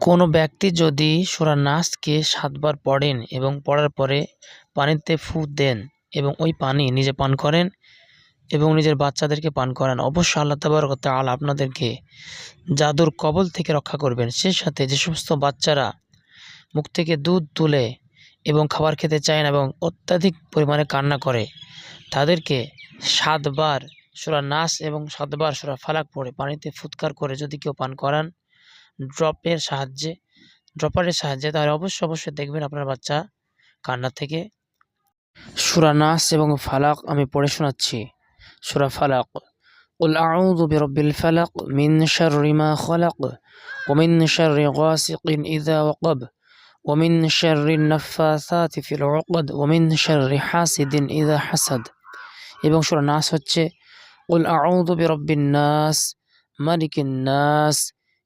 কোনো ব্যক্তি যদি সূরা নাসকে সাতবার পড়েন এবং পড়ার পরে পানিতে ফু দেন এবং ওই পানি নিজে পান করেন এবং নিজের বাচ্চাদেরকে পান করান, অবশ্যই আল্লাহ তাবারক তাআলা আপনাদেরকে জাদুর কবল থেকে রক্ষা করবেন। সেই সাথে যে সমস্ত বাচ্চারা মুখ থেকে দুধ তুলে এবং খাবার খেতে চায় না এবং অত্যাধিক পরিমাণে কান্না করে, তাদেরকে সাতবার সূরা নাস এবং সাতবার সূরা ফালাক পড়ে, পানিতে ফুৎকার করে যদি কেউ পান করান ড্রপের সাহায্যে ড্রপারের সাহায্যে তাহলে অবশ্যই অবশ্যই দেখবেন আপনার বাচ্চা কান্না থেকে সূরা নাস এবং ফালাক আমি পড়ে শোনাচ্ছি সূরা ফালাক قل أعوذ برب الفلق من شر ما خلق ومن شر غاسق إذا وقب ومن شر النفاثات في العقد ومن شر حاسد إذا حسد এবং সূরা নাস হচ্ছে قل أعوذ برب الناس ملك الناس